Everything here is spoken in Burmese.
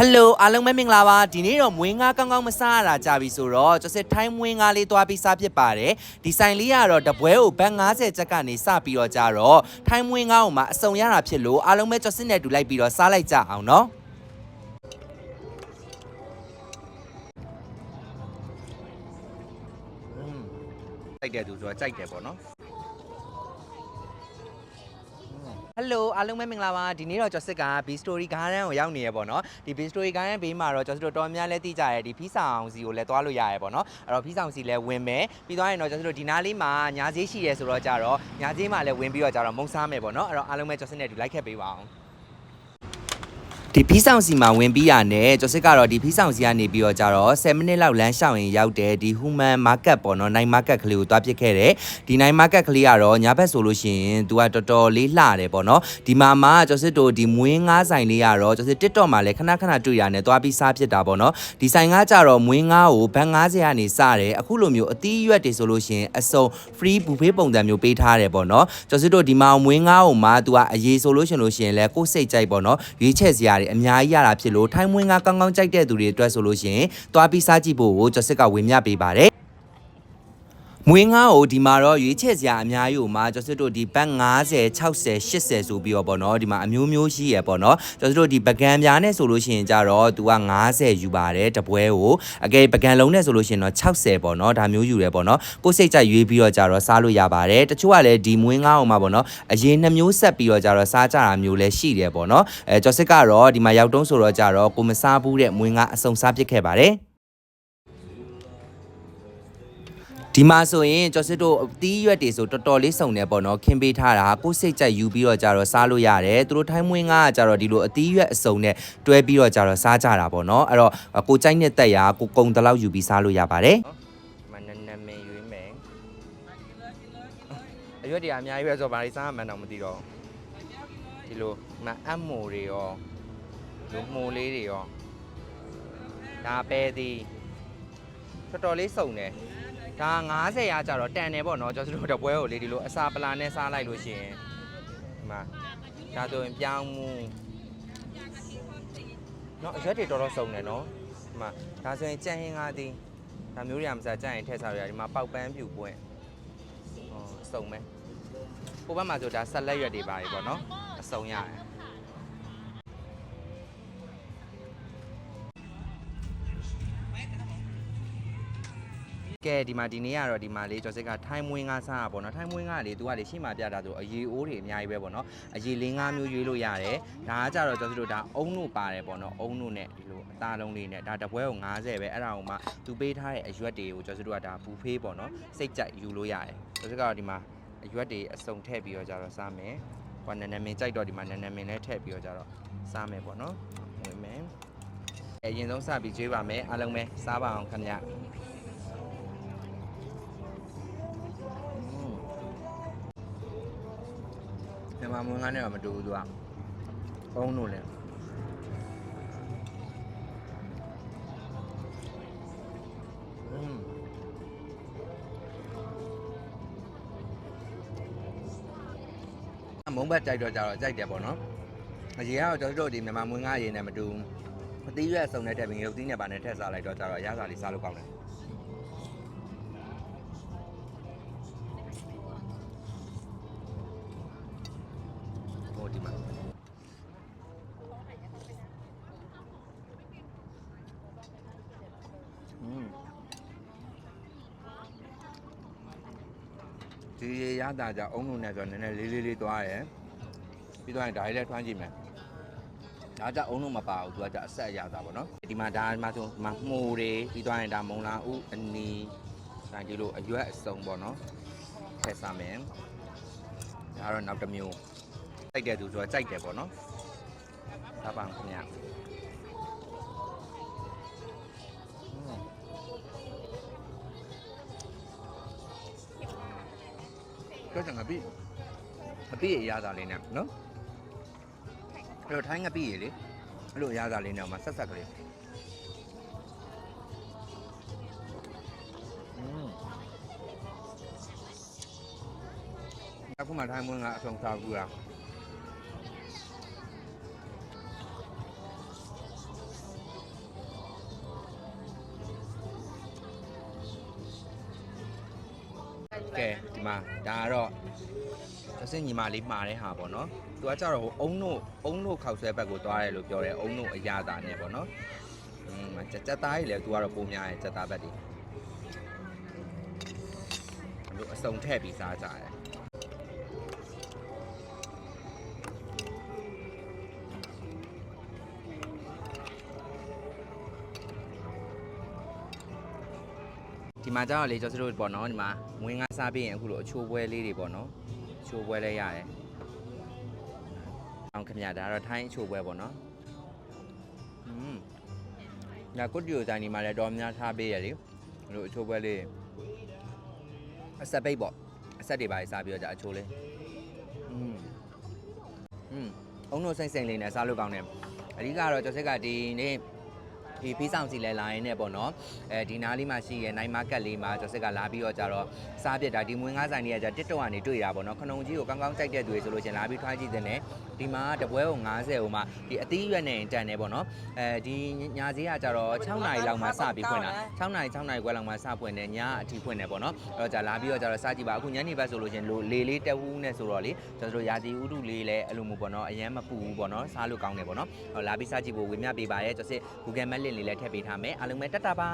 ဟယ်လိုအားလုံးပဲမင်္ဂလာပါဒီနေ့တော့မွေးငါကောင်းကောင်းမစားရတာကြပြီဆိုတော့ကျွန်တော်ထိုင်းမွေးငါလေးသွားပြီးစားဖြစ်ပါတယ်ဒီဆိုင်လေးကတော့တပွဲကိုဘတ်90ကျပ်ကနေစပြီးတော့ကြတော့ထိုင်းမွေးငါကိုမှအစုံရတာဖြစ်လို့အားလုံးပဲကျွန်တော်စစ်နဲ့တူလိုက်ပြီးတော့စားလိုက်ကြအောင်နော်ကြိုက်တယ်သူဆိုတော့ကြိုက်တယ်ပေါ့နော် ဟယ်လိုအားလုံးပဲမင်္ဂလာပါဒီနေ့တော့ကျော်စစ်က B Story Garden ကိုရောက်နေရပေါ့နော်ဒီ B Story Garden ဘေးမှာတော့ကျော်စစ်တို့တော်များလဲသိကြရဲဒီဖီးဆောင်စီကိုလည်းသွားလို့ရရဲပေါ့နော်အဲ့တော့ဖီးဆောင်စီလည်းဝင်မယ်ပြီးသွားရင်တော့ကျော်စစ်တို့ဒီနားလေးမှာညာဈေးရှိရဲဆိုတော့ကြတော့ညာဈေးမှာလည်းဝင်ပြီးတော့ကြတော့မုံစားမယ်ပေါ့နော်အဲ့တော့အားလုံးပဲကျော်စစ်နဲ့ဒီလိုက်ခဲ့ပေးပါအောင် ဒီဖီးဆောင်စီမှာဝင်ပြီးရနဲ့ကျော်စစ်ကတော့ဒီဖီးဆောင်စီကနေပြီးတော့ကြတော့7မိနစ်လောက်လမ်းလျှောက်ရင်ရောက်တယ်ဒီ Human Market ပေါ့နော် Night Market ကလေးကိုသွားပြစ်ခဲ့တယ်ဒီ Night Market ကလေးကတော့ညဘက်ဆိုလို့ရှိရင် तू ကတော်တော်လေးလှတယ်ပေါ့နော်ဒီမှာမှကျော်စစ်တို့ဒီမွေးငါးဆိုင်လေးကတော့ကျော်စစ် TikTok မှာလည်းခဏခဏတွေ့ရတယ်သွားပြီးစားဖြစ်တာပေါ့နော်ဒီဆိုင်ကကြတော့မွေးငါးကိုဘတ်90ကနေစတယ်အခုလိုမျိုးအသီးရွက်တွေဆိုလို့ရှိရင်အစုံ free buffet ပုံစံမျိုးပေးထားတယ်ပေါ့နော်ကျော်စစ်တို့ဒီမှာမွေးငါးကိုမှ तू ကအရေးဆိုလို့ရှိရင်လို့ရှိရင်လည်းကိုယ်စိတ်ကြိုက်ပေါ့နော်ရွေးချယ်စရာတွေအများကြီးရတာဖြစ်လို့ထိုင်းမွေးငါးကောင်းကောင်းကြိုက်တဲ့သူတွေအတွက်ဆိုလို့ရှိရင်သွားပြီးစားကြည့်ဖို့ကိုကျော်စစ်ကဝင်မြပေးပါတယ် မွေးငါးကိုဒီမှာတော့ရွေးချယ်စရာအများကြီးကိုမှာကျွန်တော်တို့ဒီဘတ်90 60 80ဆိုပြီးတော့ပေါ့နော်ဒီမှာအမျိုးမျိုးရှိရပေါ့နော်ကျွန်တော်တို့ဒီပကံပြားနဲ့ဆိုလို့ရှိရင်ကြတော့သူက90ယူပါတယ်တပွဲကိုအကယ်ပကံလုံးနဲ့ဆိုလို့ရှိရင်တော့60ပေါ့နော်ဒါမျိုးယူရဲပေါ့နော်ကိုယ်စိတ်ကြိုက်ရွေးပြီးတော့ကြတော့စားလို့ရပါတယ်တချို့ကလည်းဒီမွေးငါးကိုမှာပေါ့နော်အရင်နှမျိုးဆက်ပြီးတော့ကြတော့စားကြတာမျိုးလည်းရှိတယ်ပေါ့နော်အဲကျော်စစ်ကတော့ဒီမှာရောက်တုံးဆိုတော့ကြတော့ကိုမစားဘူးတဲ့မွေးငါးအစုံစားပစ်ခဲ့ပါတယ် ဒီမှာဆိုရင်ကျော်စစ်တို့အသီးရွက်တွေဆိုတော်တော်လေးစုံတယ်ပေါ့နော်ခင်းပေးထားတာကိုယ်စိတ်ကြိုက်ယူပြီးတော့ကြတော့စားလို့ရတယ်သူတို့ထိုင်းမွေးငါကကြတော့ဒီလိုအသီးရွက်အစုံနဲ့တွဲပြီးတော့ကြတော့စားကြတာပေါ့နော်အဲ့တော့ကိုကြိုက်တဲ့တက်ရာကိုကုံတလောက်ယူပြီးစားလို့ရပါတယ်မနနမင်းရွေးမယ်အရွက်တွေအများကြီးပဲဆိုတော့ဘာလို့စားမှန်းတော့မသိတော့ဒီလိုမအပ်မိုတွေရောလူမိုလေးတွေရောဒါပဲသည်တော်တော်လေးစုံတယ် ဒါ90ရာကြတော့တန်တယ်ပေါ့နော်ကျွန်တော်တို့တပွဲကိုလေဒီလိုအစာပလာနဲ့စားလိုက်လို့ရှိရင်ဒီမှာဒါဆိုရင်ပြောင်းမှုနော်အရွက်တွေတော်တော်စုံတယ်နော်ဒီမှာဒါဆိုရင်ကြံဟင်းကားသည်ဒါမျိုးတွေကမစားကြံရင်ထည့်စားရဒီမှာပေါက်ပန်းပြူပွင့်ဟောစုံမယ်ဟိုဘက်မှာဆိုဒါဆက်လက်ရွက်တွေပါပြီပေါ့နော်အစုံရတယ် ကဲဒီမှာဒီနေ့ကတော့ဒီမှာလေးကျော်စစ်ကထိုင်းမွေးငါစားတာပေါ့နော်ထိုင်းမွေးငါလေသူကလေရှေ့မှာပြတာဆိုအရေအိုးတွေအများကြီးပဲပေါ့နော်အရေလေးငါးမျိုးရွေးလို့ရတယ်ဒါကကြတော့ကျော်စစ်တို့ဒါအုံတို့ပါတယ်ပေါ့နော်အုံတို့နဲ့ဒီလိုအသားလုံးလေးနဲ့ဒါတပွဲကို90ပဲအဲ့ဒါကိုမှသူပေးထားတဲ့အရွက်တွေကိုကျော်စစ်တို့ကဒါဘူဖေးပေါ့နော်စိတ်ကြိုက်ယူလို့ရတယ်ကျော်စစ်ကတော့ဒီမှာအရွက်တွေအစုံထည့်ပြီးတော့ကြတော့စားမယ်ဟိုနန်းနမင်းကြိုက်တော့ဒီမှာနန်းနမင်းလည်းထည့်ပြီးတော့ကြတော့စားမယ်ပေါ့နော်ဝင်မယ်အရင်ဆုံးစပြီးကျွေးပါမယ်အားလုံးပဲစားပါအောင်ခင်ဗျ မြန်မာမွေးငါးနဲ့တော့မတူဘူးသူကအုံးလို့လဲอืมအမုံဘက်ကြိုက်တော့ကြတော့ကြိုက်တယ်ပေါ့နော်အရင်ကတော့ကျွန်တော်တို့ဒီမြန်မာမွေးငါးအရင်နဲ့မတူဘူးအသီးရွက်စုံတဲ့ထက်ပြီးရုပ်သီးနဲ့ပါနဲ့ထက်စားလိုက်တော့ကြတော့အရသာလေးစားလို့ကောင်းတယ် ဒီရေရတာကြအုံလုံးနဲ့ဆိုတော့နည်းနည်းလေးလေးလေးသွားတယ်ပြီးတော့ရင်ဒါလေးလည်းထွန်းကြည့်မယ်ဒါကြအုံလုံးမပါဘူးသူကကြအဆက်အရတာပေါ့နော်ဒီမှာဒါမှဆိုဒီမှာမှုတွေပြီးတော့ရင်ဒါမုံလာဥအနီဒါဒီလိုအရွက်အစုံပေါ့နော်ထည့်စားမယ်ဒါကတော့နောက်တစ်မျိုးကြိုက်တဲ့သူဆိုတော့ကြိုက်တယ်ပေါ့နော်စားပါအောင်ခင်ဗျာ ပြောချင်ငါပြီအပြည့်ရရတာလေးနဲ့နော်အဲ့တော့ထိုင်းငါပြီရလေအဲ့လိုရတာလေးနဲ့မှဆက်ဆက်ကလေးအခုမှထိုင်းမွေးကအဆုံးစားဘူးလားကဲ မှာဒါကတော့အစင်ညီမလေးမှားတဲ့ဟာပေါ့နော်သူကကြတော့ဟိုအုံတို့အုံတို့ခောက်ဆွဲဘက်ကိုသွားတယ်လို့ပြောတယ်အုံတို့အရသာနဲ့ပေါ့နော်อืมကြက်ကြက်သားကြီးလည်းသူကတော့ပုံများတယ်ကြက်သားဘက်တွေလို့အစုံထည့်ပြီးစားကြတယ် ဒီမှာကျတော့လေကျွန်တော်တို့ပေါ့နော်ဒီမှာမွေးငါစားပြီးရင်အခုလိုအချိုးပွဲလေးတွေပေါ့နော်အချိုးပွဲလေးရတယ်အောင်ခင်ဗျာဒါကတော့ထိုင်းအချိုးပွဲပေါ့နော်อืมညာကုတ်တီယိုတိုင်းဒီမှာလည်းတော်များထားပေးရလေဒီလိုအချိုးပွဲလေးအဆက်ပိတ်ပေါ့အဆက်တွေပါစားပြီးတော့ကြာအချိုးလေးอืมอืมအုံတို့စိမ့်စိမ့်လေးနဲ့စားလို့ကောင်းတယ်အဓိကတော့ကျော်စက်ကဒီနေ့ ဒီဖီးဆောင်စီလဲလာရင်နဲ့ပေါ့နော်အဲဒီနားလေးမှာရှိရယ်နိုင်မားကတ်လေးမှာကျွန်တော်စစ်ကလာပြီးတော့ကြတော့စားပြက်တာဒီမွေးငါးဆိုင်တွေကကြတစ်တော့ကနေတွေ့တာပေါ့နော်ခနုံကြီးကိုကောင်းကောင်းကြိုက်တဲ့သူတွေဆိုလို့ချင်းလာပြီးထွားကြည့်တဲ့နဲ့ဒီမှာတပွဲကို90ဟိုမှာဒီအသီးရွက်နဲ့တန်နေပေါ့နော်အဲဒီညာဈေးကကြတော့6နာရီလောက်မှစပြီးဖွင့်တာ6နာရီ6နာရီခွဲလောက်မှစဖွင့်တယ်ညအထိဖွင့်တယ်ပေါ့နော်အဲ့တော့ကြလာပြီးတော့ကြတော့စားကြည့်ပါအခုညနေဘက်ဆိုလို့ချင်းလေလေးတက်ဟူးနဲ့ဆိုတော့လေကျွန်တော်တို့ရာသီဥတုလေးလည်းအဲ့လိုမျိုးပေါ့နော်အရင်မပူဘူးပေါ့နော်စားလို့ကောင်းတယ်ပေါ့နော်ဟောလာပြီးစားကြည့်ဖို့ဝေမျှပေးပါရဲ့ကျွန်တော်စစ် Google Map link လေးလည်းထည့်ပေးထားမယ်အားလုံးပဲတက်တာပါ